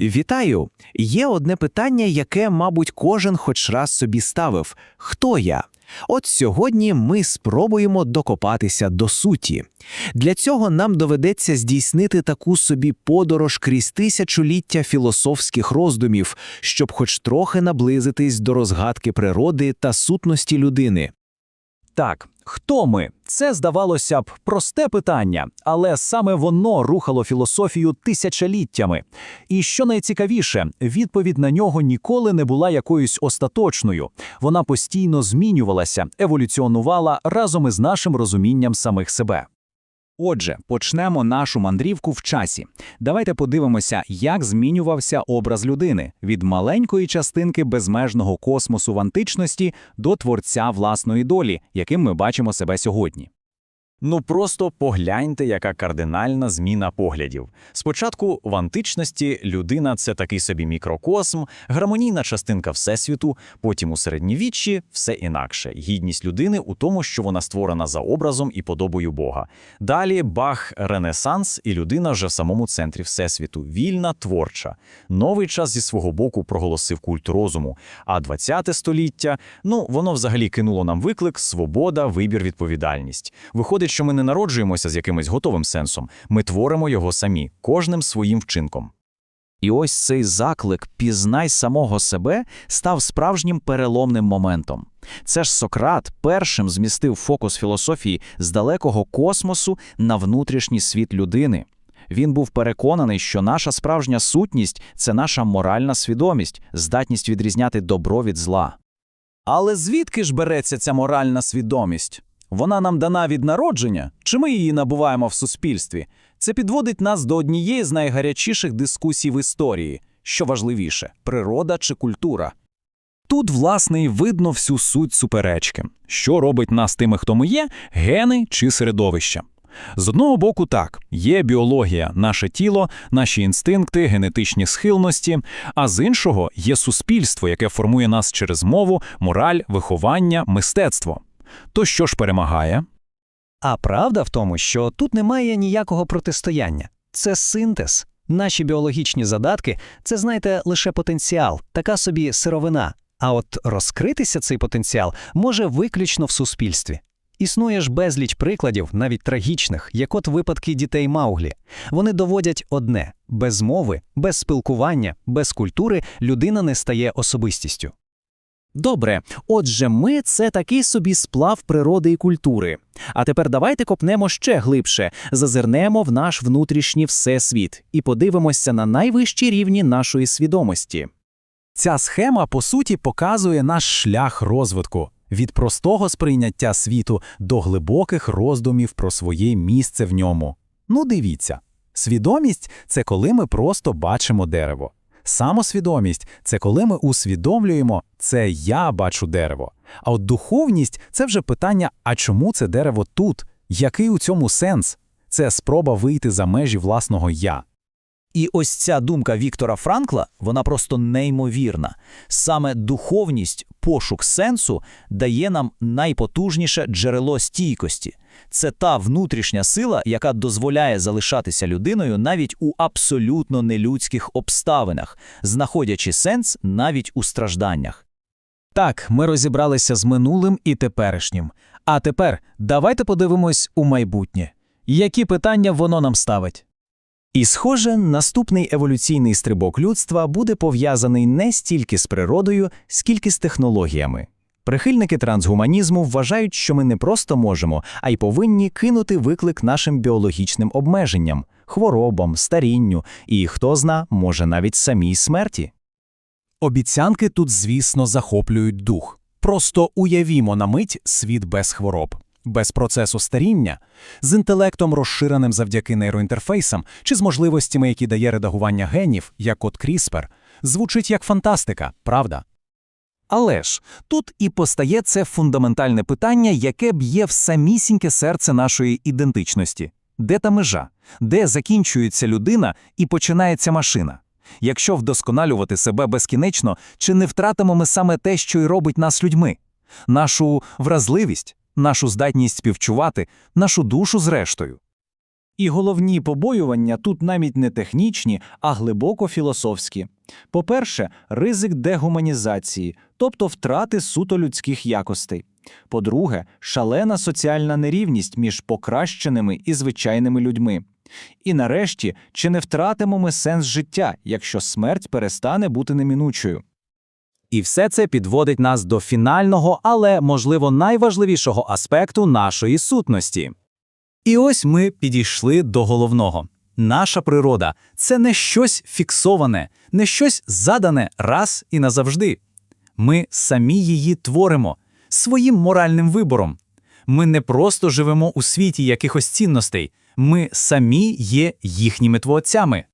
Вітаю! Є одне питання, яке, мабуть, кожен хоч раз собі ставив: хто я? От сьогодні ми спробуємо докопатися до суті. Для цього нам доведеться здійснити таку собі подорож крізь тисячоліття філософських роздумів, щоб хоч трохи наблизитись до розгадки природи та сутності людини. Так, хто ми? Це здавалося б просте питання, але саме воно рухало філософію тисячоліттями. І що найцікавіше, відповідь на нього ніколи не була якоюсь остаточною. Вона постійно змінювалася, еволюціонувала разом із нашим розумінням самих себе. Отже, почнемо нашу мандрівку в часі. Давайте подивимося, як змінювався образ людини від маленької частинки безмежного космосу в античності до творця власної долі, яким ми бачимо себе сьогодні. Ну просто погляньте, яка кардинальна зміна поглядів. Спочатку в античності людина це такий собі мікрокосм, гармонійна частинка всесвіту, потім у середньовіччі все інакше. Гідність людини у тому, що вона створена за образом і подобою Бога. Далі Бах, Ренесанс, і людина вже в самому центрі всесвіту, вільна, творча. Новий час зі свого боку проголосив культ розуму. А 20 століття, ну воно взагалі кинуло нам виклик: свобода, вибір, відповідальність. Виходить, що ми не народжуємося з якимось готовим сенсом, ми творимо його самі, кожним своїм вчинком. І ось цей заклик «пізнай самого себе» став справжнім переломним моментом. Це ж Сократ першим змістив фокус філософії з далекого космосу на внутрішній світ людини. Він був переконаний, що наша справжня сутність це наша моральна свідомість, здатність відрізняти добро від зла. Але звідки ж береться ця моральна свідомість? Вона нам дана від народження, чи ми її набуваємо в суспільстві? Це підводить нас до однієї з найгарячіших дискусій в історії. Що важливіше природа чи культура? Тут, власне, і видно всю суть суперечки. Що робить нас тими, хто ми є, гени чи середовище? З одного боку, так, є біологія, наше тіло, наші інстинкти, генетичні схилності, а з іншого є суспільство, яке формує нас через мову, мораль, виховання, мистецтво. То що ж перемагає? А правда в тому, що тут немає ніякого протистояння. Це синтез. Наші біологічні задатки це, знаєте, лише потенціал, така собі сировина. А от розкритися цей потенціал може виключно в суспільстві. Існує ж безліч прикладів, навіть трагічних, як от випадки дітей Мауглі. Вони доводять одне: без мови, без спілкування, без культури людина не стає особистістю. Добре, отже, ми це такий собі сплав природи і культури. А тепер давайте копнемо ще глибше, зазирнемо в наш внутрішній всесвіт і подивимося на найвищі рівні нашої свідомості. Ця схема, по суті, показує наш шлях розвитку від простого сприйняття світу до глибоких роздумів про своє місце в ньому. Ну, дивіться, свідомість це коли ми просто бачимо дерево. Самосвідомість це коли ми усвідомлюємо це я бачу дерево. А от духовність це вже питання: а чому це дерево тут? Який у цьому сенс? Це спроба вийти за межі власного я. І ось ця думка Віктора Франкла, вона просто неймовірна. Саме духовність, пошук сенсу дає нам найпотужніше джерело стійкості. Це та внутрішня сила, яка дозволяє залишатися людиною навіть у абсолютно нелюдських обставинах, знаходячи сенс навіть у стражданнях. Так, ми розібралися з минулим і теперішнім. А тепер давайте подивимось у майбутнє. Які питання воно нам ставить? І, схоже, наступний еволюційний стрибок людства буде пов'язаний не стільки з природою, скільки з технологіями. Прихильники трансгуманізму вважають, що ми не просто можемо, а й повинні кинути виклик нашим біологічним обмеженням, хворобам, старінню і, хто зна, може навіть самій смерті. Обіцянки тут, звісно, захоплюють дух. Просто уявімо на мить світ без хвороб, без процесу старіння, з інтелектом, розширеним завдяки нейроінтерфейсам чи з можливостями, які дає редагування генів, як от CRISPR, звучить як фантастика, правда? Але ж тут і постає це фундаментальне питання, яке б'є в самісіньке серце нашої ідентичності. Де та межа? Де закінчується людина і починається машина? Якщо вдосконалювати себе безкінечно, чи не втратимо ми саме те, що й робить нас людьми? Нашу вразливість, нашу здатність співчувати, нашу душу зрештою. І головні побоювання тут навіть не технічні, а глибоко філософські. По-перше, ризик дегуманізації, тобто втрати суто людських якостей. По-друге, шалена соціальна нерівність між покращеними і звичайними людьми. І нарешті, чи не втратимо ми сенс життя, якщо смерть перестане бути неминучою? І все це підводить нас до фінального, але, можливо, найважливішого аспекту нашої сутності. І ось ми підійшли до головного. Наша природа це не щось фіксоване, не щось задане раз і назавжди. Ми самі її творимо своїм моральним вибором. Ми не просто живемо у світі якихось цінностей, ми самі є їхніми творцями.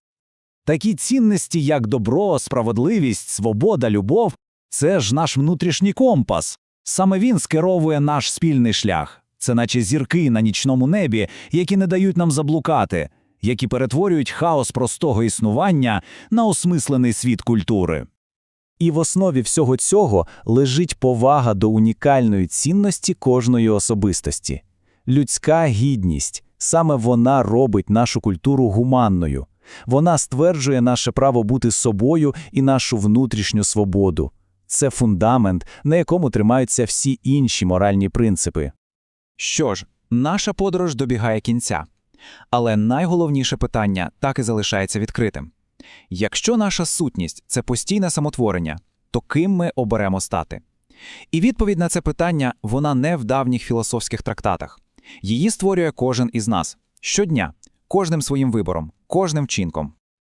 Такі цінності, як добро, справедливість, свобода, любов це ж наш внутрішній компас. Саме він скеровує наш спільний шлях. Це наче зірки на нічному небі, які не дають нам заблукати, які перетворюють хаос простого існування на осмислений світ культури. І в основі всього цього лежить повага до унікальної цінності кожної особистості. Людська гідність саме вона робить нашу культуру гуманною. Вона стверджує наше право бути собою і нашу внутрішню свободу. Це фундамент, на якому тримаються всі інші моральні принципи. Що ж, наша подорож добігає кінця. Але найголовніше питання так і залишається відкритим. Якщо наша сутність це постійне самотворення, то ким ми оберемо стати? І відповідь на це питання вона не в давніх філософських трактатах. Її створює кожен із нас щодня, кожним своїм вибором, кожним вчинком.